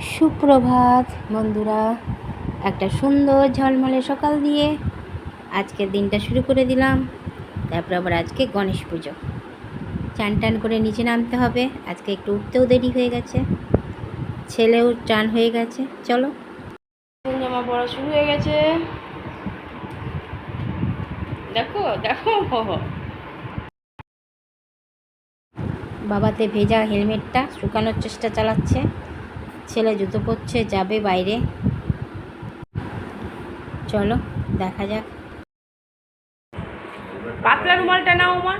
সুপ্রভাত বন্ধুরা। একটা সুন্দর ঝলমলে সকাল দিয়ে আজকের দিনটা শুরু করে দিলাম। তারপর আবার আজকে গণেশ পুজো। চান টান করে নিচে নামতে হবে। আজকে একটু উঠতেও দেরি হয়ে গেছে। ছেলেও চান হয়ে গেছে। চলো। জামা পড়া শুরু হয়ে গেছে। দেখো দেখো। বাবাতে ভেজা হেলমেটটা শুকানোর চেষ্টা চালাচ্ছে। ছেলে জুতো পরছে যাবে বাইরে। চলো দেখা যাক। পাতলা রুমালটা নাও আমার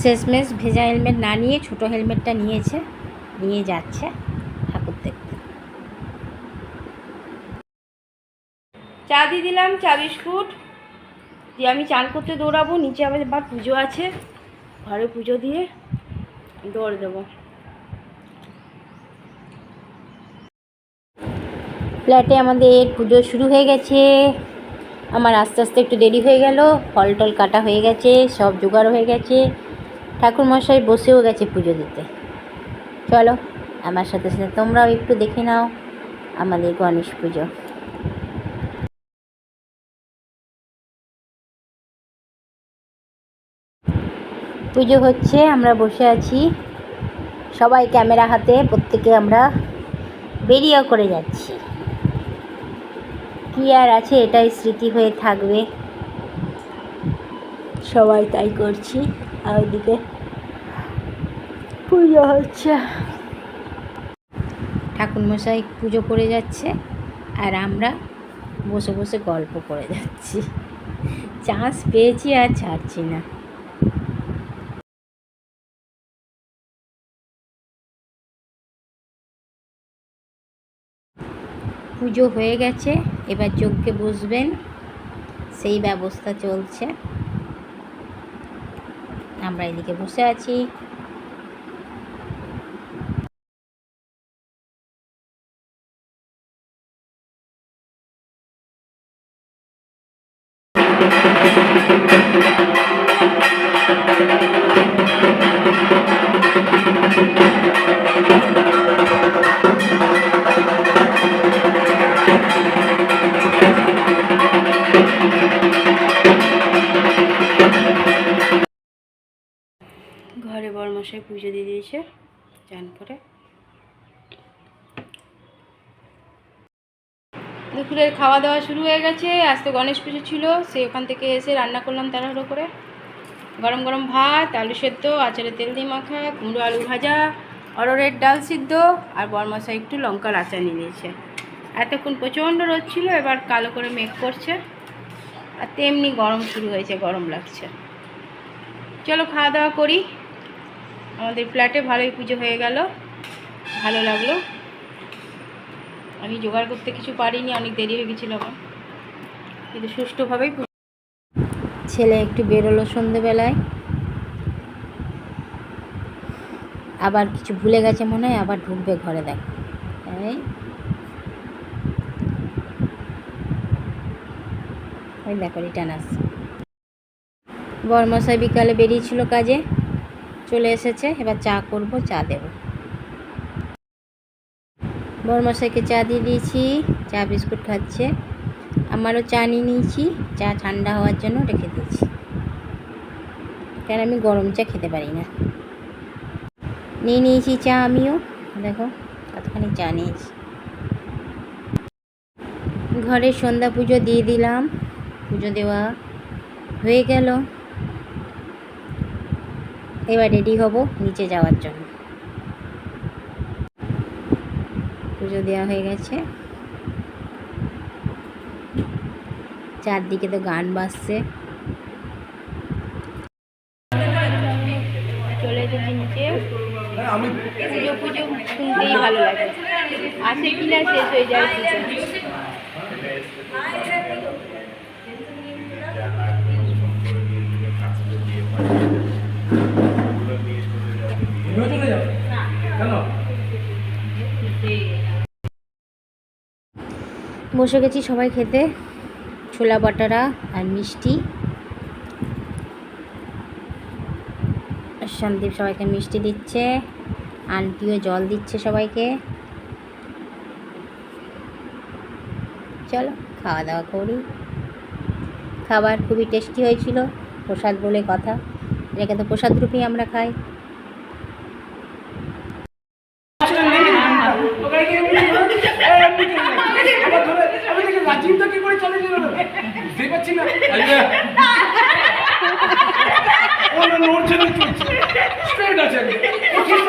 শেষমেশ ভেজা হেলমেট না নিয়ে ছোট হেলমেটটা নিয়েছে নিয়ে যাচ্ছে ঠাকুর দেখতে। চা দিয়ে দিলাম চা বিস্কুট। দিয়ে আমি চান করতে দৌড়াবো নিচে এবার পুজো আছে। ঘরে পুজো দিয়ে দৌড় দেবো। ফ্ল্যাটে আমাদের পুজো শুরু হয়ে গেছে। আমার আস্তে আস্তে একটু দেরি হয়ে গেল ফল টল কাটা হয়ে গেছে, সব জোগাড় হয়ে গেছে। ঠাকুর মশাই বসেও গেছে পুজো দিতে। চলো, আমার সাথে সাথে তোমরাও একটু দেখে নাও আমাদের গণেশ পুজো। পুজো হচ্ছে, আমরা বসে আছি। সবাই ক্যামেরা হাতে, প্রত্যেকে আমরা বেরিয়ে করে যাচ্ছি। কি আর আছে, এটাই স্মৃতি হয়ে থাকবে। সবাই তাই করছি, আর ওইদিকে পুজো হচ্ছে। ঠাকুরমশাই পুজো করে যাচ্ছে, আর আমরা বসে বসে গল্প করে যাচ্ছি। চান্স পেয়েছি আর ছাড়ছি না। পুজো হয়ে গেছে, এবার যজ্ঞে বসবেন, সেই ব্যবস্থা চলছে। আমরা এদিকে বসে আছি। ঘরে বড় মশাই পুজো দিয়ে দিয়েছে, চান করে। দুপুরের খাওয়া দাওয়া শুরু হয়ে গেছে, আজ তো গণেশ পুজো ছিল, সে ওখান থেকে এসে রান্না করলাম তাড়াহুড়ো করে। গরম গরম ভাত, আলু সেদ্ধ আচারে তেল দিয়ে মাখা, কুমড়ো আলু ভাজা অরড়ের ডাল সিদ্ধ, আর বরমশাই একটু লঙ্কার আচার নিয়ে নিয়েছে। এতক্ষণ প্রচণ্ড রোদ ছিল, এবার কালো করে মেঘ করছে, আর তেমনি গরম শুরু হয়েছে, গরম লাগছে। চলো খাওয়া দাওয়া করি। আমাদের ফ্ল্যাটে ভালোই পুজো হয়ে গেল। ভালো লাগল। আমি জোগাড় করতে কিছু পারিনি, অনেক দেরি হয়ে গেছিল আমার। কিন্তু সুষ্ঠুভাবেই পুজো ছেলে একটু বেরোলো সন্ধেবেলায়। আবার কিছু ভুলে গেছে মনে হয়, আবার ঢুকবে ঘরে দেখ। ওই রিটার্ন আসছে বরমশাই বিকালে বেরিয়েছিল কাজে। চলে এসেছে, এবার চা করব, চা দেব। বরমশাইকে চা দিয়ে দিয়েছি, চা বিস্কুট খাচ্ছে। আমারও চা নিয়ে নিয়েছি, চা ঠান্ডা হওয়ার জন্য রেখে দিয়েছি। কারণ আমি গরম চা খেতে পারি না। নিয়ে নিয়েছি চা আমিও, দেখো কতখানি চা নিয়েছি। ঘরে সন্ধ্যা পুজো দিয়ে দিলাম, পুজো দেওয়া হয়ে গেল। এবার রেডি হব নিচে যাওয়ার জন্য। পুজো দেওয়া হয়ে গেছে। চারদিকে তো গান বাজছে। চলে পুজো পুজো শুনতেই ভালো লাগে। আসে কিনা শেষ হয়ে যায় বসে গেছি সবাই খেতে। ছোলা, বাটারা আর মিষ্টি। সন্দীপ সবাইকে মিষ্টি দিচ্ছে। আন্টিও জল দিচ্ছে সবাইকে। চলো, খাওয়া দাওয়া করি। খাবার খুবই টেস্টি হয়েছিল, প্রসাদ বলে কথা। এটাকে তো প্রসাদ রূপেই আমরা খাই রাজীবটা কি করে চলে গেল বুঝতেই পারছি না ও না নড়ছে না চলছে স্ট্রেট আছে ও ঠিক করে দিয়েছে আমার তো মনে হচ্ছে জো মুশকিল না ভাই গাড়িতে কি আর ও মদ খেয়ে আছে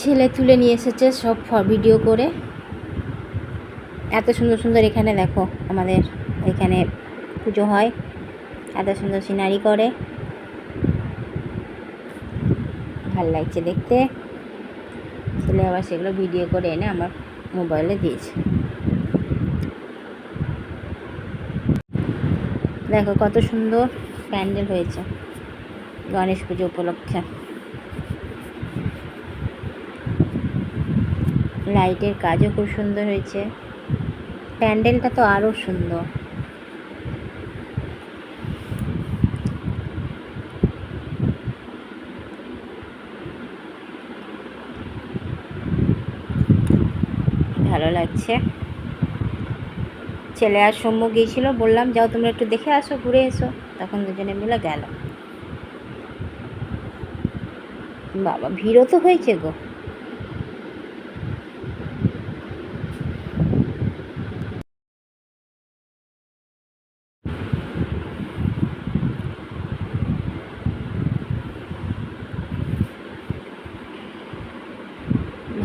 ছেলে তুলে নিয়ে এসেছে সব ভিডিও করে। এত সুন্দর সুন্দর এখানে দেখো আমাদের এখানে পুজো হয়। এত সুন্দর সিনারি করে। ভালো লাগছে দেখতে। ছেলে আবার সেগুলো ভিডিও করে এনে আমার মোবাইলে দিয়েছে। দেখো কত সুন্দর প্যান্ডেল হয়েছে। গণেশ পুজো উপলক্ষে। লাইটের কাজও খুব সুন্দর হয়েছে। প্যান্ডেলটা তো আরও সুন্দর। ভালো লাগছে। ছেলে আর সৌম্য গিয়েছিল, বললাম, যাও তোমরা একটু দেখে আসো, ঘুরে এসো। তখন দুজনে মিলে গেল। বাবা, ভিড়ও তো হয়েছে গো।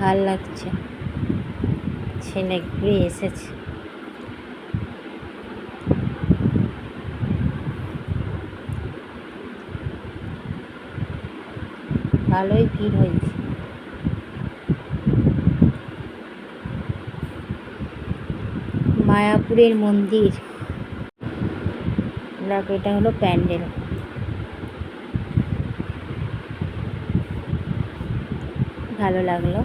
ভালো লাগছে। ছেলে ঘুরে এসেছে। ভালোই ভিড় হয়েছে। মায়াপুরের মন্দির। এটা হলো প্যান্ডেল। ভালো লাগল।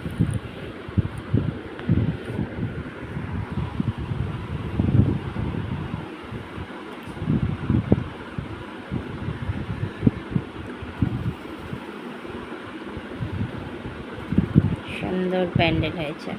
সুন্দর প্যান্ডেল হয়েছে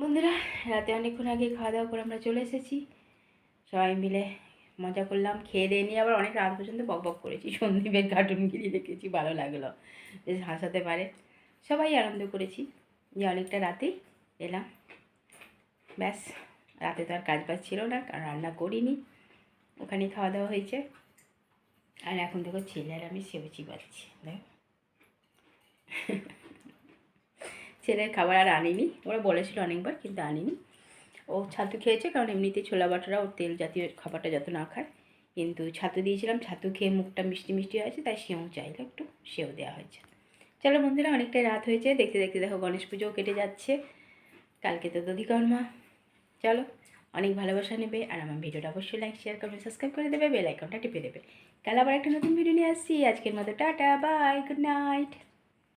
বন্ধুরা রাতে অনেকক্ষণ আগে খাওয়া দাওয়া করে আমরা চলে এসেছি। সবাই মিলে মজা করলাম, খেয়ে দিয়ে নিয়ে আবার অনেক রাত পর্যন্ত বক বক করেছি। সন্দীপের কার্টুনগিরি দেখেছি, ভালো লাগল। বেশ হাসাতে পারে। সবাই আনন্দ করেছি। যে অনেকটা রাতেই এলাম। ব্যাস, রাতে তো আর কাজ বাজ ছিল না কারণ রান্না করিনি। ওখানেই খাওয়া দাওয়া হয়েছে। আর এখন দেখো ছেলে আর আমি সেবচি পাচ্ছি দেখ। ছেলের খাবার আর আনিনি। ওরা বলেছিল অনেকবার, কিন্তু আনিনি। ও ছাতু খেয়েছে, কারণ এমনিতে ছোলা বাটারা ও তেল জাতীয় খাবারটা যত না খায়। কিন্তু ছাতু দিয়েছিলাম, ছাতু খেয়ে মুখটা মিষ্টি মিষ্টি হয়েছে, তাই সেও চাইলো একটু, সেও দেওয়া হয়েছে। চলো বন্ধুরা অনেকটাই রাত হয়েছে, দেখতে দেখতে দেখো গণেশ পুজোও কেটে যাচ্ছে। কালকে তো দধিকর্মা। চলো, অনেক ভালোবাসা নেবে, আর আমার ভিডিওটা অবশ্যই লাইক শেয়ার করবে সাবস্ক্রাইব করে দেবে বেল আইকনটা টিপে দেবে। কাল আবার একটা নতুন ভিডিও নিয়ে আসছি, আজকের মতো টাটা বাই গুড নাইট